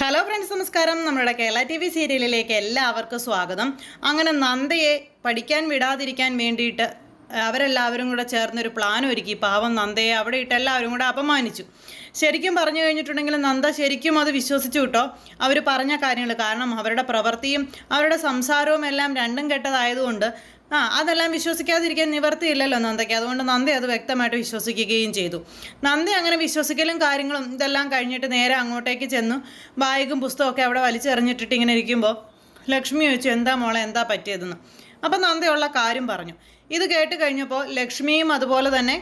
Hello friends നമസ്കാരം. നമ്മുടെ Kerala T V സീരിയലിലേക്ക് എല്ലാവർക്കും സ്വാഗതം. അങ്ങനെ നന്ദയെ പഠിക്കാൻ വിടാതിരിക്കാൻ വേണ്ടിയിട്ട് അവരെല്ലാവരും കൂടെ ചേർന്നൊരു പ്ലാൻ ഒരുക്കി. പാവം നന്ദയെ അവിടെ ഇട്ട് എല്ലാവരും കൂടെ അപമാനിച്ചു. ശരിക്കും പറഞ്ഞു കഴിഞ്ഞിട്ടുണ്ടെങ്കിൽ നന്ദ ശരിക്കും അത് വിശ്വസിച്ചു കിട്ടോ അവർ പറഞ്ഞ കാര്യങ്ങൾ കാരണം അവരുടെ പ്രവൃത്തിയും അവരുടെ സംസാരവും എല്ലാം രണ്ടും കെട്ടതായതുകൊണ്ട് ആ അതെല്ലാം വിശ്വസിക്കാതിരിക്കാൻ നിവർത്തിയില്ലല്ലോ നന്ദയ്ക്ക്. അതുകൊണ്ട് നന്ദി അത് വ്യക്തമായിട്ട് വിശ്വസിക്കുകയും ചെയ്തു. നന്ദി അങ്ങനെ വിശ്വസിക്കലും കാര്യങ്ങളും ഇതെല്ലാം കഴിഞ്ഞിട്ട് നേരെ അങ്ങോട്ടേക്ക് ചെന്നു. ബാഗും പുസ്തകമൊക്കെ അവിടെ വലിച്ചെറിഞ്ഞിട്ടിട്ട് ഇങ്ങനെ ഇരിക്കുമ്പോൾ ലക്ഷ്മി ചോദിച്ചു എന്താ മോളെ എന്താ പറ്റിയതെന്ന്? അപ്പം നന്ദയുള്ള കാര്യം പറഞ്ഞു. ഇത് കേട്ട് കഴിഞ്ഞപ്പോൾ ലക്ഷ്മിയും അതുപോലെ തന്നെ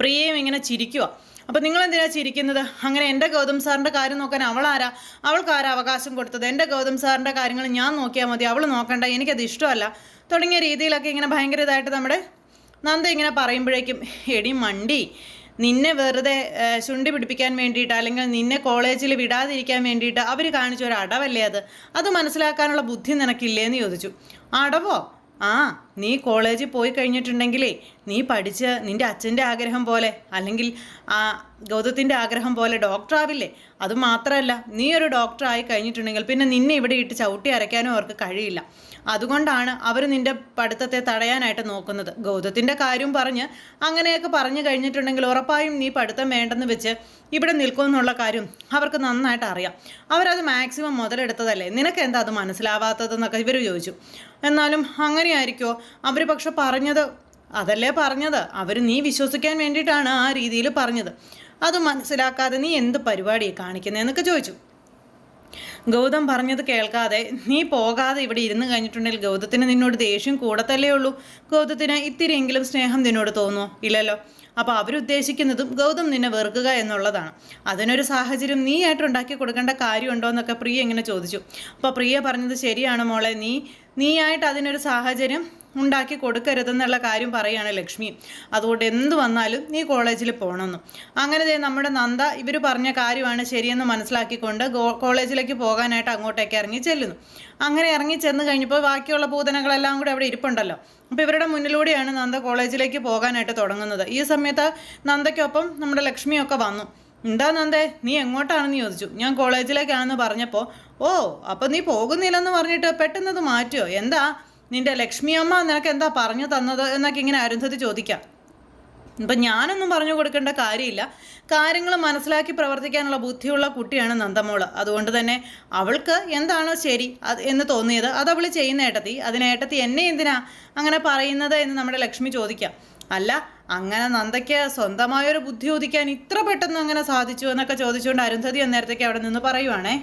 പ്രിയയും ഇങ്ങനെ ചിരിക്കുക അപ്പോൾ നിങ്ങൾ എന്തിനാ ചിരിക്കുന്നത്? അങ്ങനെ എന്റെ ഗൗതം സാറിന്റെ കാര്യം നോക്കാൻ അവളാരാ? അവൾക്കാരാ അവകാശം കൊടുത്തത്. എന്റെ ഗൗതം സാറിന്റെ കാര്യങ്ങൾ ഞാൻ നോക്കിയാൽ മതി. അവൾ നോക്കണ്ട. എനിക്കത് ഇഷ്ടമല്ല. തുടങ്ങിയ രീതിയിലൊക്കെ ഇങ്ങനെ ഭയങ്കര ഇതായിട്ട് നമ്മുടെ നന്ദ ഇങ്ങനെ പറയുമ്പോഴേക്കും എടി മണ്ടി നിന്നെ വെറുതെ ചുണ്ടി പിടിപ്പിക്കാൻ വേണ്ടിയിട്ട് അല്ലെങ്കിൽ നിന്നെ കോളേജിൽ വിടാതിരിക്കാൻ വേണ്ടിയിട്ട് അവർ കാണിച്ച ഒരു അടവല്ലേ അത്? അത് മനസ്സിലാക്കാനുള്ള ബുദ്ധി നിനക്കില്ലേന്ന് ചോദിച്ചു. അടവോ? ആ നീ കോളേജിൽ പോയി കഴിഞ്ഞിട്ടുണ്ടെങ്കിലേ നീ പഠിച്ച് നിന്റെ അച്ഛന്റെ ആഗ്രഹം പോലെ അല്ലെങ്കിൽ ആ ഗൗതത്തിന്റെ ആഗ്രഹം പോലെ ഡോക്ടർ ആവില്ലേ? അത് മാത്രമല്ല നീ ഒരു ഡോക്ടർ ആയി കഴിഞ്ഞിട്ടുണ്ടെങ്കിൽ പിന്നെ നിന്നെ ഇവിടെ ഇട്ട് ചവിട്ടി അരയ്ക്കാനും അവർക്ക് കഴിയില്ല. അതുകൊണ്ടാണ് അവർ നിന്റെ പഠിത്തത്തെ തടയാനായിട്ട് നോക്കുന്നത്. ഗൗതത്തിന്റെ കാര്യം പറഞ്ഞ് അങ്ങനെയൊക്കെ പറഞ്ഞു കഴിഞ്ഞിട്ടുണ്ടെങ്കിൽ ഉറപ്പായും നീ പഠിത്തം വേണ്ടെന്ന് വെച്ച് ഇവിടെ നിൽക്കുമെന്നുള്ള കാര്യം അവർക്ക് നന്നായിട്ട് അറിയാം. അവരത് മാക്സിമം മുതലെടുത്തതല്ലേ? നിനക്ക് എന്താ അത് മനസ്സിലാവാത്തതെന്നൊക്കെ ഇവർ ചോദിച്ചു. എന്നാലും അങ്ങനെയായിരിക്കുമോ അവർ പക്ഷെ പറഞ്ഞത് അതല്ലേ പറഞ്ഞത്? അവർ നീ വിശ്വസിക്കാൻ വേണ്ടിയിട്ടാണ് ആ രീതിയിൽ പറഞ്ഞത്. അത് മനസ്സിലാക്കാതെ നീ എന്ത് പരിപാടി കാണിക്കുന്നതെന്നൊക്കെ ചോദിച്ചു. ഗൗതം പറഞ്ഞത് കേൾക്കാതെ നീ പോകാതെ ഇവിടെ ഇരുന്ന് കഴിഞ്ഞിട്ടുണ്ടെങ്കിൽ ഗൗതത്തിന് നിന്നോട് ദേഷ്യം കൂടത്തല്ലേ ഉള്ളൂ? ഗൗതത്തിന് ഇത്തിരിയെങ്കിലും സ്നേഹം നിന്നോട് തോന്നുമോ ഇല്ലല്ലോ. അപ്പോൾ അവരുദ്ദേശിക്കുന്നതും ഗൗതം നിന്നെ വെറുക്കുക എന്നുള്ളതാണ്. അതിനൊരു സാഹചര്യം നീ ആയിട്ട് ഉണ്ടാക്കി കൊടുക്കേണ്ട കാര്യമുണ്ടോ എന്നൊക്കെ പ്രിയ ഇങ്ങനെ ചോദിച്ചു. അപ്പോൾ പ്രിയ പറഞ്ഞത് ശരിയാണ് മോളെ. നീ നീയായിട്ട് അതിനൊരു സാഹചര്യം ഉണ്ടാക്കി കൊടുക്കരുതെന്നുള്ള കാര്യം പറയുകയാണ് ലക്ഷ്മി. അതുകൊണ്ട് എന്ത് വന്നാലും നീ കോളേജിൽ പോകണമെന്നും അങ്ങനെ നമ്മുടെ നന്ദ ഇവർ പറഞ്ഞ കാര്യമാണ് ശരിയെന്ന് മനസ്സിലാക്കിക്കൊണ്ട് കോളേജിലേക്ക് പോകാനായിട്ട് അങ്ങോട്ടേക്ക് ഇറങ്ങി ചെല്ലുന്നു. അങ്ങനെ ഇറങ്ങി ചെന്ന് കഴിഞ്ഞപ്പോൾ ബാക്കിയുള്ള പൂതനകളെല്ലാം കൂടി അവിടെ ഇരിപ്പുണ്ടല്ലോ. അപ്പോൾ ഇവരുടെ മുന്നിലൂടെയാണ് നന്ദ കോളേജിലേക്ക് പോകാനായിട്ട് തുടങ്ങുന്നത്. ഈ സമയത്ത് നന്ദയ്ക്കൊപ്പം നമ്മുടെ ലക്ഷ്മിയൊക്കെ വന്നു. എന്താ നന്ദേ നീ എങ്ങോട്ടാണെന്ന് ചോദിച്ചു. ഞാൻ കോളേജിലേക്കാണെന്ന് പറഞ്ഞപ്പോൾ ഓ അപ്പം നീ പോകുന്നില്ലെന്ന് പറഞ്ഞിട്ട് പെട്ടെന്നത് മാറ്റുമോ എന്താ? നിന്റെ ലക്ഷ്മി അമ്മ നിനക്ക് എന്താ പറഞ്ഞു തന്നത് എന്നൊക്കെ ഇങ്ങനെ അരുന്ധതി ചോദിക്കാം. ഇപ്പം ഞാനൊന്നും പറഞ്ഞു കൊടുക്കേണ്ട കാര്യമില്ല. കാര്യങ്ങൾ മനസ്സിലാക്കി പ്രവർത്തിക്കാനുള്ള ബുദ്ധിയുള്ള കുട്ടിയാണ് നന്ദമോൾ. അതുകൊണ്ട് തന്നെ അവൾക്ക് എന്താണോ ശരി അത് എന്ന് തോന്നിയത് അത് അവൾ ചെയ്യുന്ന ഏട്ടത്തി. അതിന് ഏട്ടത്തി എന്നെ എന്തിനാ അങ്ങനെ പറയുന്നത് എന്ന് നമ്മുടെ ലക്ഷ്മി ചോദിക്കാം. അല്ല അങ്ങനെ നന്ദയ്ക്ക് സ്വന്തമായൊരു ബുദ്ധി ഉദിക്കാൻ ഇത്ര പെട്ടെന്ന് അങ്ങനെ സാധിച്ചു എന്നൊക്കെ ചോദിച്ചുകൊണ്ട് അരുന്ധതി അന്നേരത്തേക്ക് അവിടെ നിന്ന് പറയുവാണേ.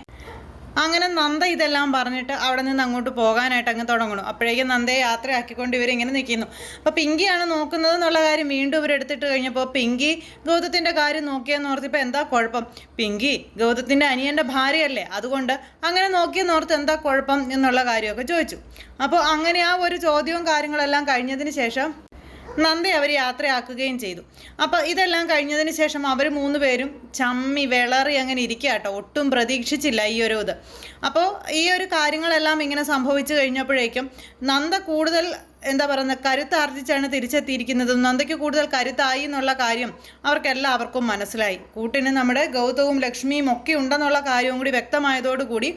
അങ്ങനെ നന്ദ ഇതെല്ലാം പറഞ്ഞിട്ട് അവിടെ നിന്ന് അങ്ങോട്ട് പോകാനായിട്ട് അങ്ങ് തുടങ്ങണം അപ്പോഴേക്കും നന്ദയെ യാത്രയാക്കിക്കൊണ്ട് ഇവരിങ്ങനെ നിൽക്കുന്നു. അപ്പോൾ പിങ്കിയാണ് നോക്കുന്നത് എന്നുള്ള കാര്യം വീണ്ടും ഇവർ എടുത്തിട്ട് കഴിഞ്ഞപ്പോൾ പിങ്കി ഗൗതത്തിന്റെ കാര്യം നോക്കിയെന്ന് ഓർത്തിപ്പോൾ എന്താ കുഴപ്പം? പിങ്കി ഗൗതത്തിന്റെ അനിയന്റെ ഭാര്യയല്ലേ? അതുകൊണ്ട് അങ്ങനെ നോക്കിയെന്ന് ഓർത്ത് എന്താ കുഴപ്പം എന്നുള്ള കാര്യമൊക്കെ ചോദിച്ചു. അപ്പോൾ അങ്ങനെ ആ ഒരു ചോദ്യവും കാര്യങ്ങളെല്ലാം കഴിഞ്ഞതിന് ശേഷം നന്ദി അവർ യാത്രയാക്കുകയും ചെയ്തു. അപ്പോൾ ഇതെല്ലാം കഴിഞ്ഞതിന് ശേഷം അവർ മൂന്ന് പേരും ചമ്മി വിളറി അങ്ങനെ ഇരിക്കുക കേട്ടോ. ഒട്ടും പ്രതീക്ഷിച്ചില്ല ഈ ഒരു ഇത്. അപ്പോൾ ഈ ഒരു കാര്യങ്ങളെല്ലാം ഇങ്ങനെ സംഭവിച്ചു കഴിഞ്ഞപ്പോഴേക്കും നന്ദ കൂടുതൽ എന്താ പറയുന്നത് കരുത്താർജിച്ചാണ് തിരിച്ചെത്തിയിരിക്കുന്നതും. നന്ദയ്ക്ക് കൂടുതൽ കരുത്തായി എന്നുള്ള കാര്യം അവർക്കെല്ലാവർക്കും മനസ്സിലായി. കൂട്ടിന് നമ്മുടെ ഗൗതവും ലക്ഷ്മിയും ഒക്കെ ഉണ്ടെന്നുള്ള കാര്യവും കൂടി വ്യക്തമായതോടുകൂടി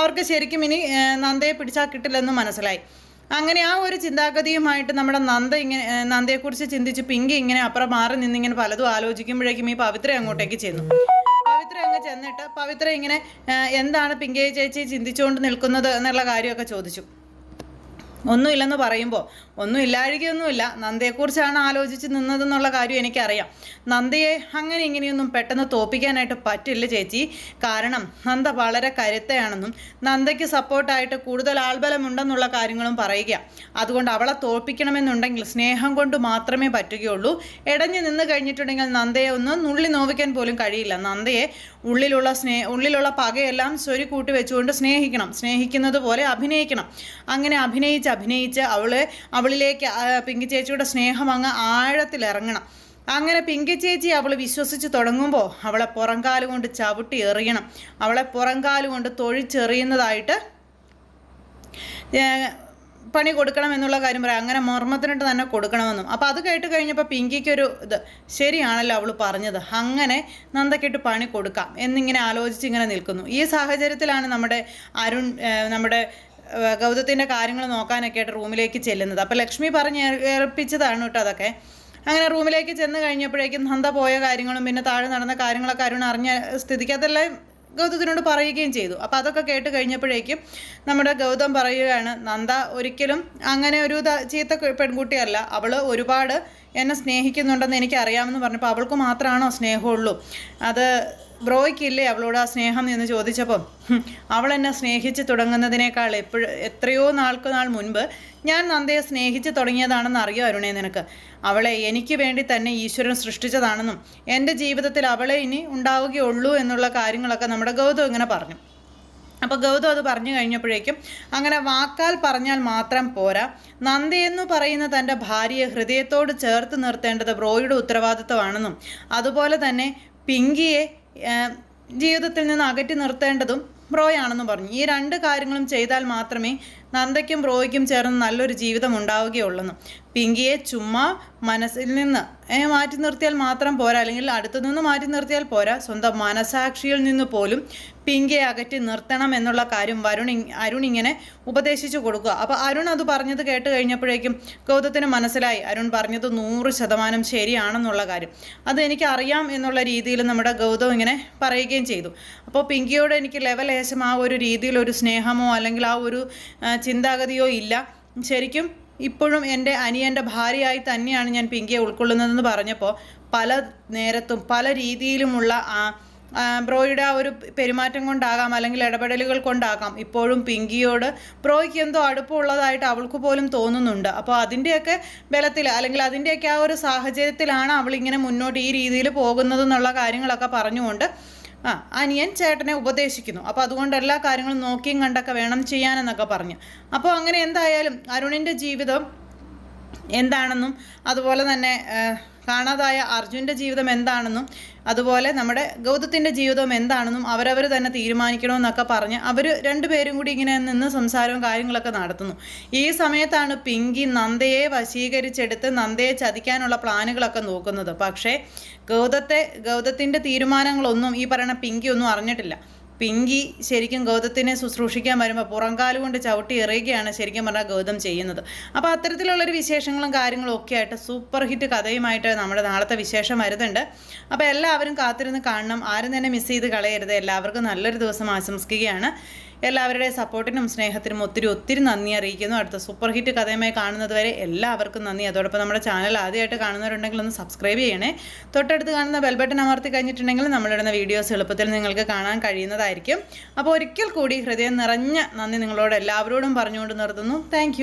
അവർക്ക് ശരിക്കും ഇനി നന്ദയെ പിടിച്ചാൽ കിട്ടില്ലെന്ന് മനസ്സിലായി. അങ്ങനെ ആ ഒരു ചിന്താഗതിയുമായിട്ട് നമ്മുടെ നന്ദ ഇങ്ങനെ നന്ദയെക്കുറിച്ച് ചിന്തിച്ച് പിങ്കി ഇങ്ങനെ അപ്പുറം മാറി നിന്നിങ്ങനെ പലതും ആലോചിക്കുമ്പോഴേക്കും ഈ പവിത്ര അങ്ങോട്ടേക്ക് ചെന്നു. പവിത്ര അങ്ങ് ചെന്നിട്ട് പവിത്ര ഇങ്ങനെ എന്താണ് പിങ്കയെ ചേച്ചി ചിന്തിച്ചുകൊണ്ട് നിൽക്കുന്നത് എന്നുള്ള കാര്യമൊക്കെ ചോദിച്ചു. ഒന്നുമില്ലെന്ന് പറയുമ്പോൾ ഒന്നും ഇല്ലാഴികയൊന്നുമില്ല നന്ദയെക്കുറിച്ചാണ് ആലോചിച്ച് നിന്നതെന്നുള്ള കാര്യം എനിക്കറിയാം. നന്ദയെ അങ്ങനെ ഇങ്ങനെയൊന്നും പെട്ടെന്ന് തോപ്പിക്കാനായിട്ട് പറ്റില്ല ചേച്ചി. കാരണം നന്ദ വളരെ കരുത്തയാണെന്നും നന്ദയ്ക്ക് സപ്പോർട്ടായിട്ട് കൂടുതൽ ആൾബലമുണ്ടെന്നുള്ള കാര്യങ്ങളും പറയുക അതുകൊണ്ട് അവളെ തോൽപ്പിക്കണമെന്നുണ്ടെങ്കിൽ സ്നേഹം കൊണ്ട് മാത്രമേ പറ്റുകയുള്ളൂ. ഇടഞ്ഞു നിന്ന് കഴിഞ്ഞിട്ടുണ്ടെങ്കിൽ നന്ദയെ ഒന്ന് നുള്ളി നോവിക്കാൻ പോലും കഴിയില്ല. നന്ദയെ ഉള്ളിലുള്ള സ്നേ ഉള്ളിലുള്ള പകയെല്ലാം സ്വരി കൂട്ടി വെച്ചുകൊണ്ട് സ്നേഹിക്കണം. സ്നേഹിക്കുന്നത് പോലെ അഭിനയിക്കണം. അങ്ങനെ അഭിനയിച്ച് അഭിനയിച്ച് അവളെ അവളിലേക്ക് പിങ്കി ചേച്ചിയുടെ സ്നേഹം അങ്ങ് ആഴത്തിലിറങ്ങണം. അങ്ങനെ പിങ്കി ചേച്ചി അവൾ വിശ്വസിച്ച് തുടങ്ങുമ്പോൾ അവളെ പുറംകാൽ കൊണ്ട് ചവിട്ടി എറിയണം. അവളെ പുറംകാൽ കൊണ്ട് തൊഴിച്ചെറിയുന്നതായിട്ട് പണി കൊടുക്കണം എന്നുള്ള കാര്യം പറയാം. അങ്ങനെ മർമ്മത്തിനിട്ട് തന്നെ കൊടുക്കണമെന്നും. അപ്പോൾ അത് കേട്ട് കഴിഞ്ഞപ്പോൾ പിങ്കിക്കൊരു ഇത് ശരിയാണല്ലോ അവൾ പറഞ്ഞത്. അങ്ങനെ നന്ദക്കിട്ട് പണി കൊടുക്കാം എന്നിങ്ങനെ ആലോചിച്ച് ഇങ്ങനെ നിൽക്കുന്നു. ഈ സാഹചര്യത്തിലാണ് നമ്മുടെ അരുൺ നമ്മുടെ ഗൗതത്തിന്റെ കാര്യങ്ങൾ നോക്കാനൊക്കെ ആയിട്ട് റൂമിലേക്ക് ചെല്ലുന്നത്. അപ്പോൾ ലക്ഷ്മി പറഞ്ഞ് ഏൽപ്പിച്ചതാണ് കേട്ടോ അതൊക്കെ. അങ്ങനെ റൂമിലേക്ക് ചെന്ന് കഴിഞ്ഞപ്പോഴേക്കും നന്ദ പോയ കാര്യങ്ങളും പിന്നെ താഴെ നടന്ന കാര്യങ്ങളൊക്കെ അരുൺ അറിഞ്ഞ സ്ഥിതിക്ക് അതെല്ലാം ഗൗതത്തിനോട് പറയുകയും ചെയ്തു. അപ്പോൾ അതൊക്കെ കേട്ട് കഴിഞ്ഞപ്പോഴേക്കും നമ്മുടെ ഗൗതം പറയുകയാണ് നന്ദ ഒരിക്കലും അങ്ങനെ ഒരു ചീത്ത പെൺകുട്ടിയല്ല. അവൾ ഒരുപാട് എന്നെ സ്നേഹിക്കുന്നുണ്ടെന്ന് എനിക്കറിയാമെന്ന് പറഞ്ഞപ്പോൾ അവൾക്ക് മാത്രമാണോ സ്നേഹമുള്ളൂ. അത് ബ്രോയ്ക്കില്ലേ അവളോട് ആ സ്നേഹം എന്ന് ചോദിച്ചപ്പം അവൾ എന്നെ സ്നേഹിച്ച് തുടങ്ങുന്നതിനേക്കാൾ എപ്പോഴും എത്രയോ നാൾക്ക് നാൾ മുൻപ് ഞാൻ നന്ദയെ സ്നേഹിച്ച് തുടങ്ങിയതാണെന്ന് അറിയോ അരുണേ നിനക്ക്? അവളെ എനിക്ക് വേണ്ടി തന്നെ ഈശ്വരൻ സൃഷ്ടിച്ചതാണെന്നും എന്റെ ജീവിതത്തിൽ അവളെ ഇനി ഉണ്ടാവുകയുള്ളൂ എന്നുള്ള കാര്യങ്ങളൊക്കെ നമ്മുടെ ഗൗതം ഇങ്ങനെ പറഞ്ഞു. അപ്പോൾ ഗൗതം അത് പറഞ്ഞു കഴിഞ്ഞപ്പോഴേക്കും അങ്ങനെ വാക്കാൽ പറഞ്ഞാൽ മാത്രം പോരാ. നന്ദയെന്ന് പറയുന്ന തന്റെ ഭാര്യയെ ഹൃദയത്തോട് ചേർത്ത് നിർത്തേണ്ടത് ബ്രോയുടെ ഉത്തരവാദിത്വമാണെന്നും അതുപോലെ തന്നെ പിങ്കിയെ ജീവിതത്തിൽ നിന്ന് അകറ്റി നിർത്തേണ്ടതും ബ്രോയാണെന്നും പറഞ്ഞു. ഈ രണ്ട് കാര്യങ്ങളും ചെയ്താൽ മാത്രമേ നന്ദയ്ക്കും ബ്രോയ്ക്കും ചേർന്ന് നല്ലൊരു ജീവിതം ഉണ്ടാവുകയുള്ളെന്നും. പിങ്കിയെ ചുമ്മാ മനസ്സിൽ നിന്ന് മാറ്റി നിർത്തിയാൽ മാത്രം പോരാ. അല്ലെങ്കിൽ അടുത്തു നിന്ന് മാറ്റി നിർത്തിയാൽ പോരാ. സ്വന്തം മനസാക്ഷിയിൽ നിന്ന് പോലും പിങ്കിയെ അകറ്റി നിർത്തണം എന്നുള്ള കാര്യം വരുൺ അരുൺ ഇങ്ങനെ ഉപദേശിച്ചു കൊടുക്കുക. അപ്പോൾ അരുൺ അത് പറഞ്ഞത് കേട്ട് കഴിഞ്ഞപ്പോഴേക്കും ഗൗതത്തിന് മനസ്സിലായി. അരുൺ പറഞ്ഞത് നൂറ് ശതമാനം ശരിയാണെന്നുള്ള കാര്യം. അത് എനിക്ക് അറിയാം എന്നുള്ള രീതിയിൽ നമ്മുടെ ഗൗതം ഇങ്ങനെ പറയുകയും ചെയ്തു. അപ്പോൾ പിങ്കിയോട് എനിക്ക് ലെവലേശം ആ ഒരു രീതിയിൽ ഒരു സ്നേഹമോ അല്ലെങ്കിൽ ആ ഒരു ചിന്താഗതിയോ ഇല്ല. ശരിക്കും ഇപ്പോഴും എന്റെ അനിയന്റെ ഭാര്യയായി തന്നെയാണ് ഞാൻ പിങ്കിയെ ഉൾക്കൊള്ളുന്നതെന്ന് പറഞ്ഞപ്പോൾ പല നേരത്തും പല രീതിയിലുമുള്ള ആ ബ്രോയുടെ ആ ഒരു പെരുമാറ്റം കൊണ്ടാകാം അല്ലെങ്കിൽ ഇടപെടലുകൾ കൊണ്ടാകാം. ഇപ്പോഴും പിങ്കിയോട് ബ്രോയ്ക്ക് എന്തോ അടുപ്പമുള്ളതായിട്ട് അവൾക്ക് പോലും തോന്നുന്നുണ്ട്. അപ്പോൾ അതിന്റെയൊക്കെ ബലത്തിൽ അല്ലെങ്കിൽ അതിന്റെയൊക്കെ ആ ഒരു സാഹചര്യത്തിലാണ് അവളിങ്ങനെ മുന്നോട്ട് ഈ രീതിയിൽ പോകുന്നത് എന്നുള്ള കാര്യങ്ങളൊക്കെ പറഞ്ഞുകൊണ്ട് ആ അനിയൻ ചേട്ടനെ ഉപദേശിക്കുന്നു. അപ്പോൾ അതുകൊണ്ട് എല്ലാ കാര്യങ്ങളും നോക്കിയും കണ്ടൊക്കെ വേണം ചെയ്യാനെന്നൊക്കെ പറഞ്ഞു. അപ്പോൾ അങ്ങനെ എന്തായാലും അരുണിന്റെ ജീവിതം എന്താണെന്നും അതുപോലെ തന്നെ കാണാതായ അർജുന്റെ ജീവിതം എന്താണെന്നും അതുപോലെ നമ്മുടെ ഗൗതത്തിന്റെ ജീവിതം എന്താണെന്നും അവരവർ തന്നെ തീരുമാനിക്കണമെന്നൊക്കെ പറഞ്ഞ് അവർ രണ്ടുപേരും കൂടി ഇങ്ങനെ നിന്ന് സംസാരവും കാര്യങ്ങളൊക്കെ നടത്തുന്നു. ഈ സമയത്താണ് പിങ്കി നന്ദയെ വശീകരിച്ചെടുത്ത് നന്ദയെ ചതിക്കാനുള്ള പ്ലാനുകളൊക്കെ നോക്കുന്നത്. പക്ഷേ ഗൗതത്തെ ഗൗതത്തിന്റെ തീരുമാനങ്ങളൊന്നും ഈ പറയുന്ന പിങ്കി ഒന്നും അറിഞ്ഞിട്ടില്ല. പിങ്കി ശരിക്കും ഗൗതത്തിനെ ശുശ്രൂഷിക്കാൻ വരുമ്പോൾ പുറംകാൽ കൊണ്ട് ചവിട്ടി എറിയുകയാണ് ശരിക്കും പറഞ്ഞാൽ ഗൗതം ചെയ്യുന്നത്. അപ്പോൾ അത്തരത്തിലുള്ളൊരു വിശേഷങ്ങളും കാര്യങ്ങളും ഒക്കെ ആയിട്ട് സൂപ്പർ ഹിറ്റ് കഥയുമായിട്ട് നമ്മുടെ നാളത്തെ വിശേഷം വരുന്നുണ്ട്. അപ്പോൾ എല്ലാവരും കാത്തിരുന്ന് കാണണം. ആരും തന്നെ മിസ് ചെയ്ത് കളയരുത്. എല്ലാവർക്കും നല്ലൊരു ദിവസം ആശംസിക്കുകയാണ്. എല്ലാവരുടെയും സപ്പോർട്ടിനും സ്നേഹത്തിനും ഒത്തിരി ഒത്തിരി നന്ദി അറിയിക്കുന്നു. അടുത്ത സൂപ്പർ ഹിറ്റ് കഥയുമായി കാണുന്നത് വരെ എല്ലാവർക്കും നന്ദി. അതോടൊപ്പം നമ്മുടെ ചാനൽ ആദ്യമായിട്ട് കാണുന്നവരുണ്ടെങ്കിൽ ഒന്ന് സബ്സ്ക്രൈബ് ചെയ്യണേ. തൊട്ടടുത്ത് കാണുന്ന ബെൽബട്ടൺ അമർത്തി കഴിഞ്ഞിട്ടുണ്ടെങ്കിൽ നമ്മളിടുന്ന വീഡിയോസ് എളുപ്പത്തിൽ നിങ്ങൾക്ക് കാണാൻ കഴിയുന്നതായിരിക്കും. അപ്പോൾ ഒരിക്കൽ കൂടി ഹൃദയം നിറഞ്ഞ നന്ദി നിങ്ങളോട് എല്ലാവരോടും പറഞ്ഞുകൊണ്ട് നിർത്തുന്നു. താങ്ക്